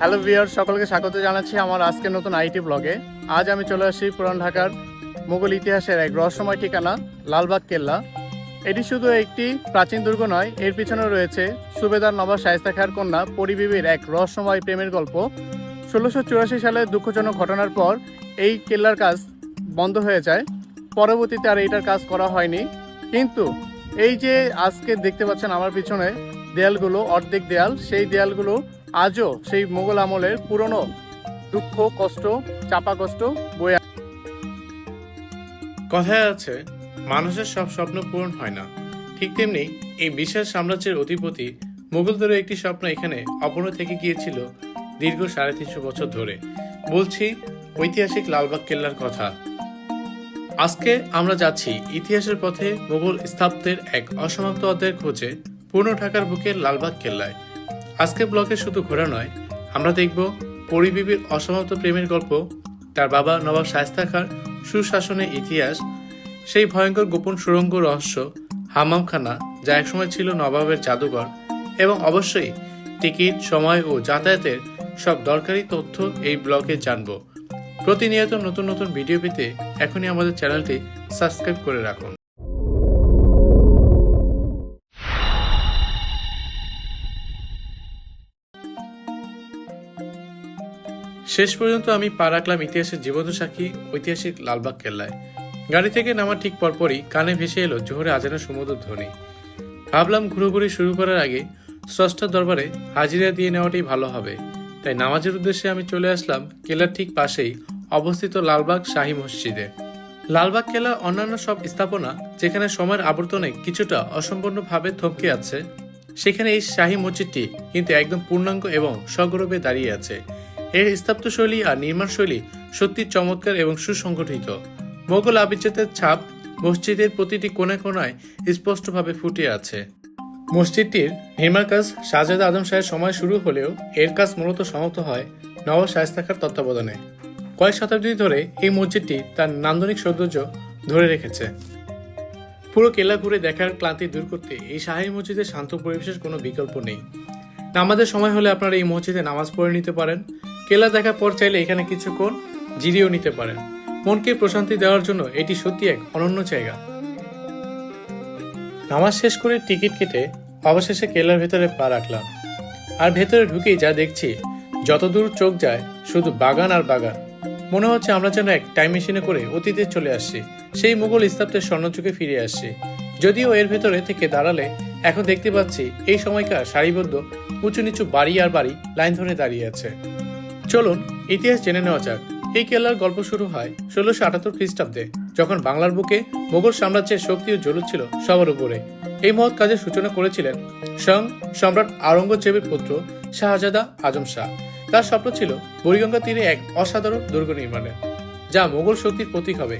Hello viewer সকলকে স্বাগত জানাচ্ছি আমার আজকের নতুন আইটি ব্লগে। আজ আমি চলে আসি পুরান ঢাকার মুঘল ইতিহাসের এক রহস্যময় ঠিকানা, লালবাগ, কেল্লা। এটি শুধু একটি প্রাচীন দুর্গ নয়, এর পিছনে রয়েছে সুবেদার নবাব শায়স্তা খাঁর কন্যা পরিবিবির এক রহস্যময় প্রেমের গল্প। ষোলোশো চুরাশি সালে দুঃখজনক ঘটনার পর এই কেল্লার কাজ বন্ধ হয়ে যায়। পরবর্তীতে আর এইটার কাজ করা হয়নি। কিন্তু এই যে আজকে দেখতে পাচ্ছেন আমার পিছনে দেয়ালগুলো, অর্ধেক দেয়াল, সেই দেয়ালগুলো আজও সেই মোগল আমলের পুরনো দুঃখ, কষ্ট, চাপা কষ্ট বয়ে কথায় আছে, মানুষের সব স্বপ্ন পূরণ হয় না। ঠিক তেমনি এই বিশাল সাম্রাজ্যের অধিপতি মুঘলদেরও একটি স্বপ্ন এখানে অপূর্ণ থেকে গিয়েছিল দীর্ঘ সাড়ে তিনশো বছর ধরে। বলছি, ঐতিহাসিক লালবাগ কেল্লার কথা। আজকে আমরা যাচ্ছি ইতিহাসের পথে মুঘল স্থাপত্যের এক অসমাপ্ত অধ্যায়ের খোঁজে পূর্ণ ঢাকার বুকের লালবাগ কেল্লায়। আজকে ব্লকে শুধু ঘোরা নয়, আমরা দেখব পরিবিবির অসমাপ্ত প্রেমের গল্প, তার বাবা নবাব শায়স্তা খাঁর সুশাসনের ইতিহাস, সেই ভয়ঙ্কর গোপন সুড়ঙ্গ রহস্য হামামখানা যা একসময় ছিল নবাবের জাদুঘর, এবং অবশ্যই টিকিট, সময় ও যাতায়াতের সব দরকারি তথ্য এই ব্লগে জানব। প্রতিনিয়ত নতুন নতুন ভিডিও পেতে এখনই আমাদের চ্যানেলটি সাবস্ক্রাইব করে রাখুন। শেষ পর্যন্ত আমি পা রাখলাম ইতিহাসের জীবন্ত সাক্ষী ঐতিহাসিক লালবাগ কেল্লায়। গাড়ি থেকে নামার ঠিক পরপরই কানে ভেসে এলো জোহরে আজানের সমুদ্র ধ্বনি। ভাবলাম ঘুরোঘুরি শুরু করার আগে স্রষ্টার দরবারে হাজিরা দিয়ে নেওয়াটাই ভালো হবে। তাই নামাজের উদ্দেশ্যে আমি চলে আসলাম কেল্লার ঠিক পাশেই অবস্থিত লালবাগ শাহী মসজিদে। লালবাগ কেল্লার অন্যান্য সব স্থাপনা যেখানে সময়ের আবর্তনে কিছুটা অসম্পূর্ণভাবে থমকে আছে, সেখানে এই শাহী মসজিদটি কিন্তু একদম পূর্ণাঙ্গ এবং সগৌরবে দাঁড়িয়ে আছে। এর স্থাপত্যশৈলী আর নির্মাণশৈলী সত্যি চমৎকার এবং সুসংগঠিত। মোগল আবিচ্ছেদের ছাপ মসজিদের প্রতিটি কোণে কোণায় স্পষ্টভাবে ফুটে আছে। মসজিদটির নির্মাণ কাজ শাহজাদা আদম শাহের সময় শুরু হলেও এর কাজ মূলত সমাপ্ত হয় নবাব শায়স্তা খাঁর তত্ত্বাবধানে। কয়েক শতাব্দী ধরে এই মসজিদটি তার নান্দনিক সৌন্দর্য ধরে রেখেছে। পুরো কেল্লা ঘুরে দেখার ক্লান্তি দূর করতে এই শাহী মসজিদের শান্ত পরিবেশের কোনো বিকল্প নেই। নামাজের সময় হলে আপনারা এই মসজিদে নামাজ পড়ে নিতে পারেন। কেল্লা দেখার পর চাইলে এখানে কিছুক্ষণ জিরিয়েও নিতে পারেন। মনকে প্রশান্তি দেওয়ার জন্য এটি সত্যি এক অনন্য জায়গা। নামাজ শেষ করে টিকিট কেটে অবশেষে কেলার ভেতরে পা রাখলাম। আর ভেতরে ঢুকেই যা দেখছি, যতদূর চোখ যায়, শুধু বাগান আর বাগান। মনে হচ্ছে আমরা যেন এক টাইম মেশিনে করে অতীতে চলে আসছি, সেই মুঘল স্থাপত্যের স্বর্ণযুগে ফিরে আসছি। যদিও এর ভেতরে থেকে দাঁড়ালে এখন দেখতে পাচ্ছি এই সময়কার সারিবদ্ধ উঁচু নিচু বাড়ি আর বাড়ি লাইন ধরে দাঁড়িয়ে আছে। চলুন, ইতিহাস জেনে নেওয়া যাক। এই কেল্লার গল্প শুরু হয় ষোলোশো আটাত্তর খ্রিস্টাব্দে, যখন বাংলার বুকে মোগল সাম্রাজ্যের শক্তি ও জলুদ ছিল সবার উপরে। এই মহৎ কাজের সূচনা করেছিলেন স্বয়ং সম্রাট আওরঙ্গজেবের পুত্র শাহজাদা আজম শাহ। তার স্বপ্ন ছিল বুড়িগঙ্গা তীরে এক অসাধারণ দুর্গ নির্মাণের, যা মোগল শক্তির প্রতীক হবে।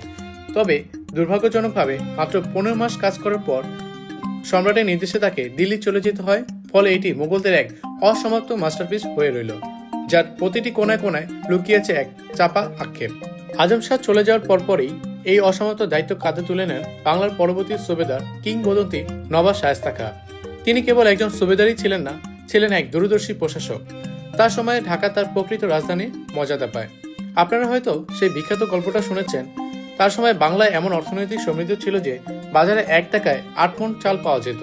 তবে দুর্ভাগ্যজনকভাবে মাত্র পনেরো মাস কাজ করার পর সম্রাটের নির্দেশে তাকে দিল্লি চলে যেতে হয়, ফলে এটি মোগলদের এক অসমাপ্ত মাস্টারপিস হয়ে রইল। যার প্রতিটি কোনায় কোনায় লুকিয়েছে এক চাপা আক্ষেপ। আজম শাহ চলে যাওয়ার পরপরই এই অসমাপ্ত দায়িত্ব কাঁধে তুলে নেন বাংলার পরবর্তী সুবেদার, কিংবদন্তি নবাব শায়স্তা খা। তিনি কেবল একজন সুবেদারই ছিলেন না, ছিলেন এক দূরদর্শী প্রশাসক। তার সময়ে ঢাকা তার প্রকৃত রাজধানীর মর্যাদা পায়। আপনারা হয়তো সেই বিখ্যাত গল্পটা শুনেছেন। তার সময় বাংলায় এমন অর্থনৈতিক সমৃদ্ধ ছিল যে বাজারে এক টাকায় আট মন চাল পাওয়া যেত।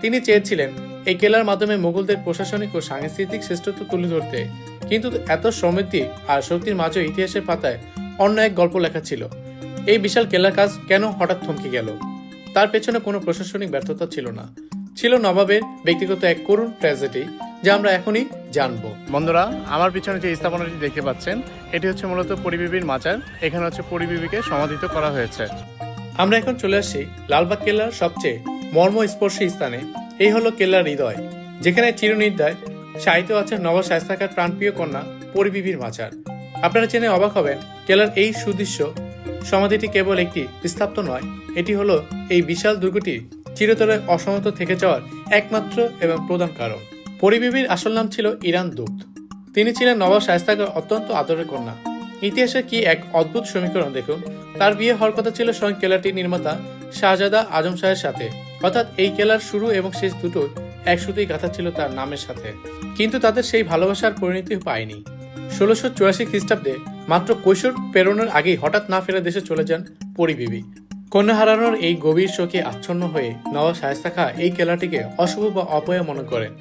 তিনি চেয়েছিলেন এই কেলার মাধ্যমে মুঘলদের প্রশাসনিক ও সাংস্কৃতিক শ্রেষ্ঠত্ব তুলে ধরতে। কিন্তু এত সমৃদ্ধি আর শক্তির মাঝে ইতিহাসের পাতায় অন্য এক গল্প লেখা ছিল। এই বিশাল কেলার কাজ কেন হঠাৎ থমকে গেল? তার পেছনে কোনো প্রশাসনিক ব্যর্থতা ছিল না। ছিল নবাবের ব্যক্তিগত এক করুণ ট্র্যাজেডি যা আমরা এখনই জানব। বন্ধুরা আমার পিছনে যে স্থাপনাটি দেখতে পাচ্ছেন এটি হচ্ছে মূলত পরিবিবির মাচার। এখানে হচ্ছে পরিবিবিকে সমাধিত করা হয়েছে। আমরা এখন চলে আসছি লালবাগ কেল্লার সবচেয়ে মর্মস্পর্শী স্থানে। এই হলো কেল্লার হৃদয় যেখানে চিরনির্দয় সাহিত্য আছে নবাব শায়স্তাকার প্রাণপ্রিয় কন্যা পরিবিবির মাচার আপনারা জেনে অবাক হবেন কেল্লার এই সুদৃশ্য সমাধিটি কেবল একটি স্থাপ্ত নয়, এটি হলো এই বিশাল দুর্গটি চিরতরে অসমাপ্ত থেকে যাওয়ার একমাত্র এবং প্রধান কারণ। পরিবিবির আসল নাম ছিল ইরান দুত। তিনি ছিলেন নবাব শায়স্তাকার অত্যন্ত আদরের কন্যা। ইতিহাসে কি এক অদ্ভুত সমীকরণ দেখুন, তার বিয়ে হওয়ার কথা ছিল স্বয়ং কেলাটির নির্মাতা শাহজাদা আজম শাহের সাথে। অর্থাৎ এই কেলার শুরু এবং শেষ একসাথেই গাথা ছিল তার নামের সাথে। কিন্তু তাদের সেই ভালোবাসার পরিণতি পায়নি। ষোলোশো চুরাশি খ্রিস্টাব্দে মাত্র কৈশোর প্রেরণের আগেই হঠাৎ না ফেরা দেশে চলে যান পরিবিবি কন্যা হারানোর এই গভীর শোকে আচ্ছন্ন হয়ে নওয়াজ শায়স্তা খা এই কেলাটিকে অশুভ বা অপয়া মনে করেন।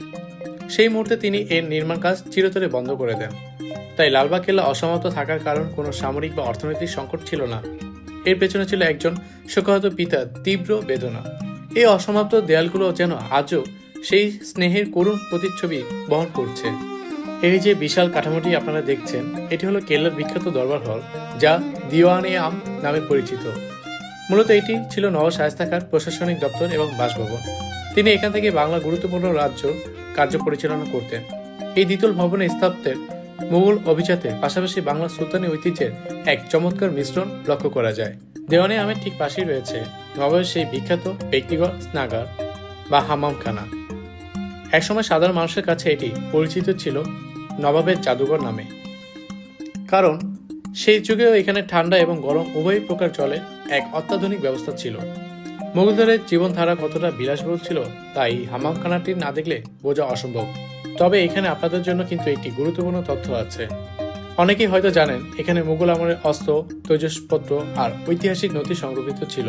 সেই মুহূর্তে তিনি এর নির্মাণ কাজ চিরতরে বন্ধ করে দেন। তাই লালবাগ কেল্লা অসমাপ্ত থাকার কারণ কোনো সামরিক বা অর্থনৈতিক সংকট ছিল না। এর পেছনে ছিল একজন শোকাহত পিতার তীব্র বেদনা। এই অসমাপ্ত দেয়ালগুলো যেন আজও সেই স্নেহের করুণ প্রতিচ্ছবি বহন করছে। এই যে বিশাল কাঠামোটি আপনারা দেখছেন, এটি হলো কেল্লার বিখ্যাত দরবার হল, যা দিওয়ানে আম নামে পরিচিত। মূলত এটি ছিল নওয়াজ শায়স্তা প্রশাসনিক দপ্তর এবং বাসভবন। তিনি এখান থেকে বাংলা গুরুত্বপূর্ণ রাজ্য কার্য পরিচালনা করতেন। এই দ্বিতল ভবনে স্থাপত্যের মুঘল অভিজাতের পাশাপাশি বাংলা সুলতানি ঐতিহ্যের এক চমৎকার মিশ্রণ লক্ষ্য করা যায়। দেওয়ানে আমের ঠিক পাশেই রয়েছে নবাবের সেই বিখ্যাত ব্যক্তিগত স্নাগার বা হামামখানা। একসময় সাধারণ মানুষের কাছে এটি পরিচিত ছিল নবাবের জাদুঘর নামে। কারণ সেই যুগেও এখানে ঠান্ডা এবং গরম উভয় প্রকার জলের এক অত্যাধুনিক ব্যবস্থা ছিল। মুঘলদের জীবনধারা কতটা বিলাসবহুল ছিল তাই হামামখানাটি না দেখলে বোঝা অসম্ভব। তবে এখানে আপনাদের জন্য কিন্তু একটি গুরুত্বপূর্ণ তথ্য আছে। অনেকেই হয়তো জানেন, এখানে মুঘল আমলের অস্ত্র, তৈজসপত্র আর ঐতিহাসিক নথি সংরক্ষিত ছিল।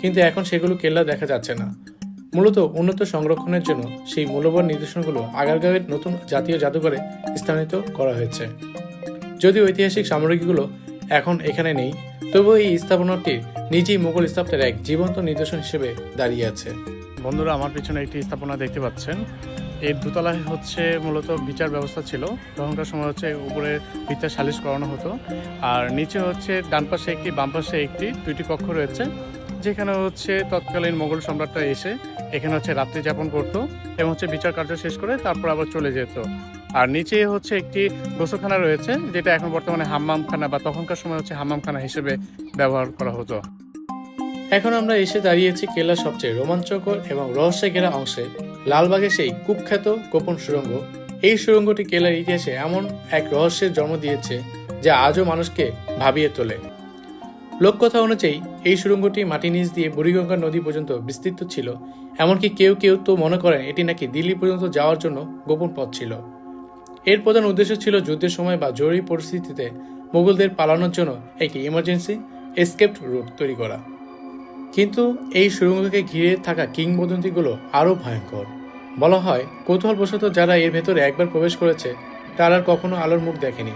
কিন্তু এখন সেগুলো কেল্লা দেখা যাচ্ছে না। মূলত উন্নত সংরক্ষণের জন্য সেই মূল্যবান নিদর্শনগুলো আগারগাঁওয়ের নতুন জাতীয় জাদুঘরে স্থানিত করা হয়েছে। যদিও ঐতিহাসিক সামগ্রীগুলো এখন এখানে নেই, তবুও এই স্থাপনাটি নিজেই মুঘল স্থাপত্যের এক জীবন্ত নিদর্শন হিসেবে দাঁড়িয়ে আছে। বন্ধুরা, আমার পিছনে একটি স্থাপনা দেখতে পাচ্ছেন। এর দোতলায় হচ্ছে মূলত বিচার ব্যবস্থা ছিল। তখনকার সময় হচ্ছে উপরে বিচার সালিশ করানো হতো। আর নিচে হচ্ছে ডান পাশে একটি, বাম পাশে একটি, দুইটি কক্ষ রয়েছে। যেখানে হচ্ছে তৎকালীন মোগল সম্রাটরা এসে এখানে হচ্ছে রাত্রি যাপন করতো এবং হচ্ছে বিচার কার্য শেষ করে তারপর আবার চলে যেত। আর নিচে হচ্ছে একটি গোসলখানা রয়েছে, যেটা এখন বর্তমানে হাম্মামখানা বা তখনকার সময় হচ্ছে হাম্মামখানা হিসেবে ব্যবহার করা হতো। এখন আমরা এসে দাঁড়িয়েছি কেল্লার সবচেয়ে রোমাঞ্চকর এবং রহস্যে ঘেরা অংশে। লালবাগের সেই কুখ্যাত গোপন সুড়ঙ্গ এই সুড়ঙ্গটি কেল্লার ইতিহাসে এমন এক রহস্যের জন্ম দিয়েছে, যা আজও মানুষকে ভাবিয়ে তোলে। লোককথা অনুযায়ী, এই সুড়ঙ্গটি মাটি নিচ দিয়ে বুড়িগঙ্গা নদী পর্যন্ত বিস্তৃত ছিল। এমনকি কেউ কেউ তো মনে করেন এটি নাকি দিল্লি পর্যন্ত যাওয়ার জন্য গোপন পথ ছিল। এর প্রধান উদ্দেশ্য ছিল যুদ্ধের সময় বা জরুরি পরিস্থিতিতে মুঘলদের পালানোর জন্য একটি ইমার্জেন্সি এসকেপ রুট তৈরি করা। কিন্তু এই সুড়ঙ্গকে ঘিরে থাকা কিংবদন্তিগুলো আরও ভয়ঙ্কর। বলা হয়, কৌতূহলবশত যারা এর ভেতরে একবার প্রবেশ করেছে, তারা আর কখনো আলোর মুখ দেখেনি।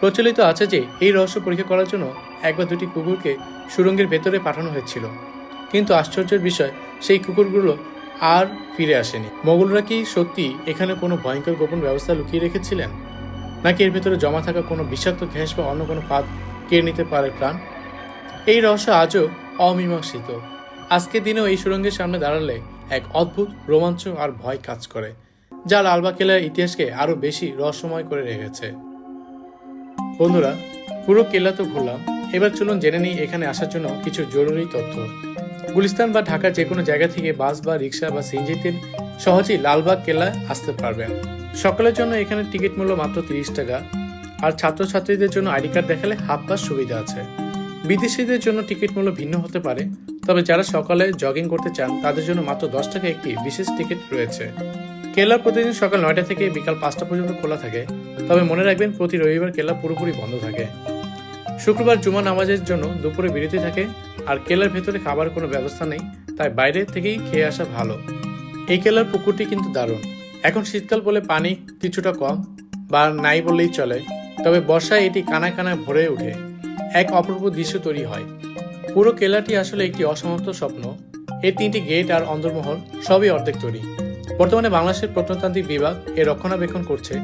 প্রচলিত আছে যে, এই রহস্য পরীক্ষা করার জন্য একবার দুটি কুকুরকে সুড়ঙ্গের ভেতরে পাঠানো হয়েছিল। কিন্তু আশ্চর্যের বিষয়, সেই কুকুরগুলো আর ফিরে আসেনি। মোগলরা কি সত্যি এখানে কোনো ভয়ঙ্কর গোপন ব্যবস্থা লুকিয়ে রেখেছিলেন? নাকি এর ভেতরে জমা থাকা কোনো বিষাক্ত গ্যাস বা অন্য কোনো ফাঁদ কেড়ে নিতে পারে প্রাণ? এই রহস্য আজও অমীমাংসিত। আজকের দিনেও এই সুড়ঙ্গের সামনে দাঁড়ালে এক অদ্ভুত রোমাঞ্চ আর ভয় কাজ করে, যা লালবাগ কেল্লার ইতিহাসকে আরও বেশি রহস্যময় করে রেখেছে। বন্ধুরা, পুরো কেল্লা তো ঘুরলাম। এবার চলুন জেনে নিই এখানে আসার জন্য কিছু জরুরি তথ্য। গুলিস্তান বা ঢাকার যে কোনো জায়গা থেকে বাস বা রিক্সা বা সিএনজিতে সহজেই লালবাগ কেল্লায় আসতে পারবেন সকলের জন্য এখানে টিকিট মূল্য মাত্র তিরিশ টাকা। আর ছাত্রছাত্রীদের জন্য আইডি কার্ড দেখালে হাফ পাস সুবিধা আছে। বিদেশিদের জন্য টিকিট মূল্য ভিন্ন হতে পারে, তবে যারা সকালে জগিং করতে চান, তাদের জন্য মাত্র দশ টাকা একটি বিশেষ টিকিট রয়েছে। কেল্লা প্রতিদিন সকাল নয়টা থেকে বিকাল পাঁচটা পর্যন্ত খোলা থাকে, তবে মনে রাখবেন প্রতি রবিবার কেলা পুরোপুরি বন্ধ থাকে। শুক্রবার জুমা নামাজের জন্য দুপুরে বিরতি থাকে, আর কেলার ভেতরে খাবার কোনো ব্যবস্থা নেই, তাই বাইরে থেকেই খেয়ে আসা ভালো। এই কেলার পুকুরটি কিন্তু দারুণ। এখন শীতকাল বলে পানি কিছুটা কম, বা নাই বললেই চলে, তবে বর্ষায় এটি কানায় কানায় ভরে ওঠে। এক অপূর্ব দৃশ্য তৈরি হয়। পুরো কেলাটি আসলে একটি অসমাপ্ত স্বপ্ন। এর তিনটি গেট আর অন্দরমহল সবই অর্ধেক তৈরি। বর্তমানে বাংলাদেশের প্রত্নতান্ত্রিক বিভাগ এর রক্ষণাবেক্ষণ করছে।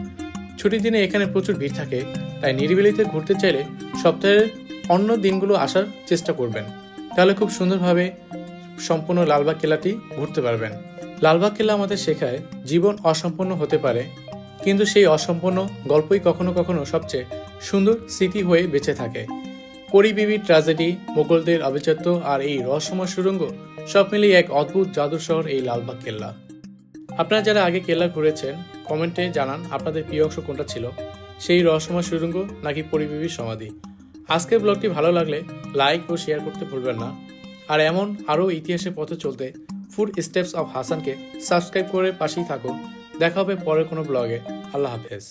ছুটির দিনে এখানে প্রচুর ভিড় থাকে। তাই নিরিবিলিতে ঘুরতে চাইলে সপ্তাহের অন্য দিনগুলো আসার চেষ্টা করবেন। তাহলে খুব সুন্দরভাবে সম্পূর্ণ লালবাগ কেল্লাটি ঘুরতে পারবেন। লালবাগ কেল্লা আমাদের শেখায় জীবন অসম্পূর্ণ হতে পারে, কিন্তু সেই অসম্পূর্ণ গল্পই কখনো কখনো সবচেয়ে সুন্দর স্মৃতি হয়ে বেঁচে থাকে। পরিবিবি ট্র্যাজেডি, মোগলদের আভিজাত্য আর এই রহস্যময় সুরঙ্গ সব মিলিয়ে এক অদ্ভুত জাদুর শহর এই লালবাগ কেল্লা আপনারা যারা আগে কেল্লা ঘুরেছেন, কমেন্টে জানান আপনাদের প্রিয় অংশ কোনটা ছিল। সেই রহস্যময় সুরঙ্গ নাকি পরিবেবীর সমাধি? আজকের ব্লগটি ভালো লাগলে লাইক ও শেয়ার করতে ভুলবেন না। আর এমন আরও ইতিহাসের পথে চলতে ফুড স্টেপস অফ হাসানকে সাবস্ক্রাইব করে পাশেই থাকুন। দেখা হবে পরের কোনো ব্লগে আল্লাহ হাফেজ।